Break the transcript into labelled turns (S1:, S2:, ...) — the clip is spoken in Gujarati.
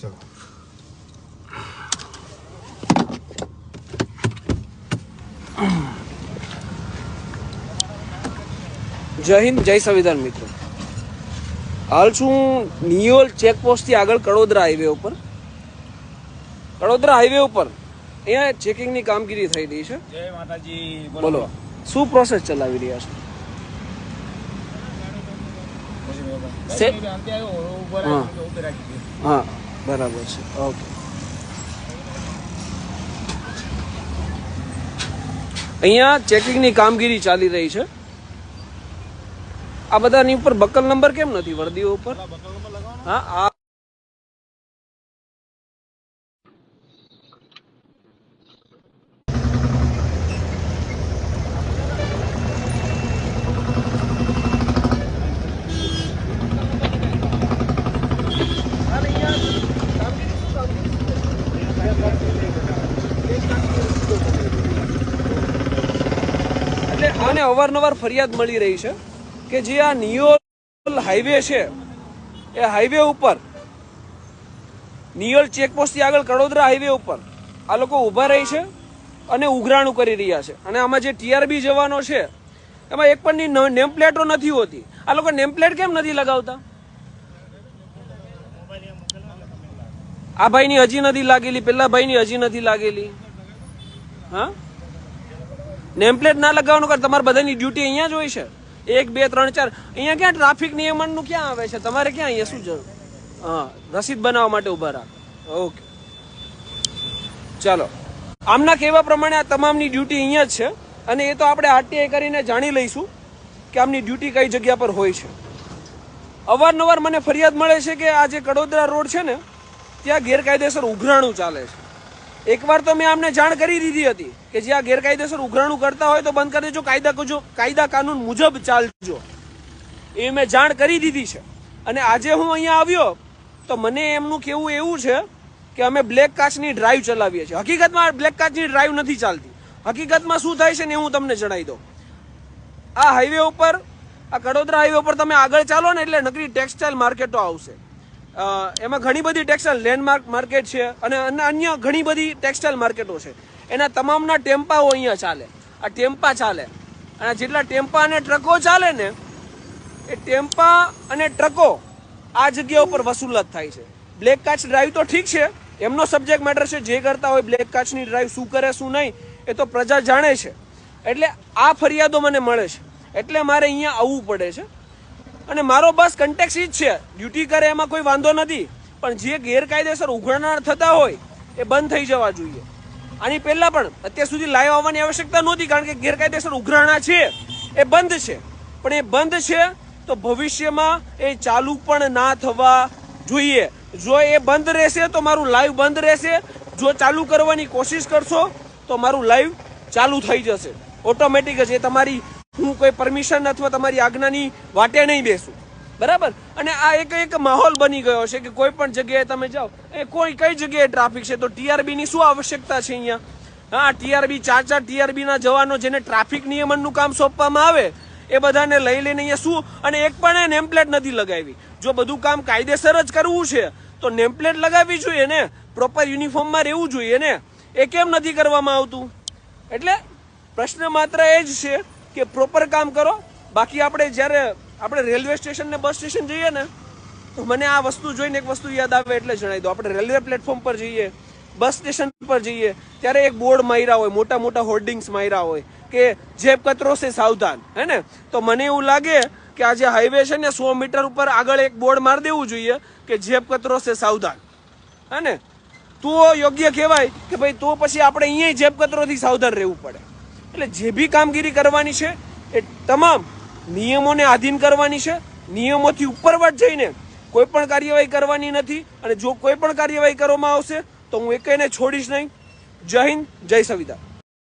S1: ચલો
S2: જય હિન્દ જય સંવિધાન મિત્રો હાલ છું નિયોલ ચેકપોસ્ટથી આગળ કડોદરા હાઈવે ઉપર કડોદરા હાઈવે ઉપર અહીંયા ચેકિંગની કામગીરી થઈ રહી છે
S3: જય માતાજી
S2: બોલો શું પ્રોસેસ ચલાવી રહ્યા છો સે-
S3: અંતે આવ્યો ઉપર
S2: હા. બરાબર છે. ઓકે. અહીંયા ચેકિંગની કામગીરી ચાલી રહી છે. આ બધાની ઉપર બકલ નંબર કેમ નથી? વર્દીઓ ઉપર? હા આ આને અવારનવાર ફરિયાદ મળી રહી છે કે જે આ નિયોલ હાઈવે છે, એ હાઈવે ઉપર, નિયોલ ચેકપોસ્ટથી આગળ કડોદરા હાઈવે ઉપર, આ લોકો ઊભા રહી છે અને ઉઘરાણું કરી રહ્યા છે. અને આમાં જે ટીઆરબી જવાનો છે, એમાં એક પણ નેમ પ્લેટો નથી હોતી. આ લોકો નેમ પ્લેટ કેમ નથી લગાવતા? આ ભાઈની હજી નથી લાગેલી, પેલા ભાઈની હજી નથી લાગેલી. હા? નેમ પ્લેટ ના લગાવવાનું કર તમારે બધાની ડ્યુટી અહીંયા જ છે. એક, બે, ત્રણ, ચાર. અહીંયા ક્યાં ટ્રાફિક નિયમનનું ક્યાં આવે છે? તમારે ક્યાં અહીંયા શું જરૂર? હા, રસીદ બનાવવા માટે ઊભા રાખ ઓકે ચાલો. આમના કહેવા પ્રમાણે આ તમામની ડ્યુટી અહીંયા જ છે. અને એ તો આપણે આરટીઆઈ કરીને જાણી લઈશું કે આમની ડ્યુટી કઈ જગ્યા પર હોય છે. અવારનવાર મને ફરિયાદ મળે છે કે આ જે કડોદરા રોડ છે ને, ત્યાં ગેરકાયદેસર ઉઘરાણું ચાલે છે. એકવાર તો મેં આમને જાણ કરી દીધી હતી કે જે આ ગેરકાયદેસર ઉઘરાણું કરતા હોય તો બંધ કરી દેજો, કાયદા કજો, કાયદા કાનૂન મુજબ ચાલજો. એ મેં જાણ કરી દીધી છે. અને આજે હું અહીંયા આવ્યો તો મને એમનું કેવું એવું છે કે અમે બ્લેક કાચની ડ્રાઈવ ચલાવીએ છીએ. હકીકતમાં બ્લેક કાચની ડ્રાઈવ નથી ચાલતી. હકીકતમાં શું થાય છે ને હું તમને જણાવી દઉં. આ હાઈવે ઉપર, આ કડોદરા હાઈવે ઉપર તમે આગળ ચાલો ને એટલે નકરી ટેક્સટાઇલ માર્કેટો આવશે. એમાં ઘણી બધી ટેક્સટાઇલ લેન્ડમાર્ક માર્કેટ છે અને અન્ય- ઘણી બધી ટેક્સટાઇલ માર્કેટો છે. એના તમામના ટેમ્પાઓ અહીંયા ચાલે. આ ટેમ્પા ચાલે. અને જેટલા ટેમ્પા અને ટ્રકો ચાલે ને, એ ટેમ્પા અને ટ્રકો આ જગ્યા ઉપર વસૂલાત થાય છે. બ્લેક કાચ ડ્રાઈવ તો ઠીક છે. એમનો સબ્જેક્ટ મેટર છે જે કરતા હોય બ્લેક કાચની ડ્રાઈવ શું કરે, શું નહીં, એ તો પ્રજા જાણે છે. એટલે આ ફરિયાદો મને મળે છે. એટલે મારે અહીંયા આવવું પડે છે. અને મારો બસ કન્ટેક્સ ઈ જ છે. ડ્યુટી કરે એમાં કોઈ વાંધો નથી. પણ જે ગેરકાયદેસર ઉઘરાણ થતા હોય, એ બંધ થઈ જવા જોઈએ. આની પહેલાં પણ અત્યાર સુધી લાઈવ આવવાની આવશ્યકતા નહોતી, કારણ કે ગેરકાયદેસર ઉઘરાણા છે. એ બંધ છે. પણ એ બંધ છે, તો ભવિષ્યમાં એ ચાલુ પણ ના થવા જોઈએ. જો એ બંધ રહેશે, તો મારું લાઈવ બંધ રહેશે. જો ચાલુ કરવાની કોશિશ કરશો, તો મારું લાઈવ ચાલુ થઈ જશે. ઓટોમેટિક જ એ તમારી હું કોઈ પરમિશન અથવા તમારી આજ્ઞાની વાટે નહીં બેસું. બરાબર? અને આ એક એક માહોલ બની ગયો છે કે કોઈ પણ જગ્યાએ તમે જાઓ, એ કોઈ કઈ જગ્યાએ ટ્રાફિક છે? તો ટીઆરબી ની શું આવશ્યકતા છે અહીંયા? હા ટીઆરબી ચાર ચાર ટીઆરબી ના જવાનો જેને ટ્રાફિક નિયમનનું કામ સોંપવામાં આવે, એ બધાને લઈ લઈને અહીંયા શું? અને એક પણ એ નેમપ્લેટ નથી લગાવી. જો બધું કામ કાયદેસર જ કરવું છે, તો નેમપ્લેટ લગાવવી જોઈએ ને? પ્રોપર યુનિફોર્મમાં રહેવું જોઈએ ને? એ કેમ નથી કરવામાં આવતું? એટલે પ્રશ્ન માત્ર એ જ છે કે પ્રોપર કામ કરો. બાકી આપણે જ્યારે આપણે રેલવે સ્ટેશન ને બસ સ્ટેશન જઈએ ને, તો મને આ વસ્તુ જોઈને એક વસ્તુ યાદ આવે એટલે જણાવી દો આપણે રેલવે પ્લેટફોર્મ પર જઈએ બસ સ્ટેશન પર જઈએ, ત્યારે એક બોર્ડ માર્યા હોય, મોટા મોટા હોર્ડિંગ્સ માર્યા હોય, કે જેબ કચરો છે સાવધાન, હે ને? તો મને એવું લાગે કે આ જે હાઈવે છે ને સો મીટર ઉપર આગળ એક બોર્ડ મારી દેવું જોઈએ કે જેબ કચરો છે સાવધાન, હે ને? તો યોગ્ય કહેવાય કે ભાઈ તો પછી આપણે અહીંયા જેબ કચરોથી સાવધાન રહેવું પડે. એટલે જે બી કામગીરી કરવાની છે એ તમામ નિયમોને આધીન કરવાની છે. નિયમોથી ઉપરવટ જઈને કોઈ પણ કાર્યવાહી કરવાની નથી અને જો કોઈ પણ કાર્યવાહી કરવામાં આવશે તો હું એકને છોડીશ નહીં. જય હિન્દ, જય સંવિધાન.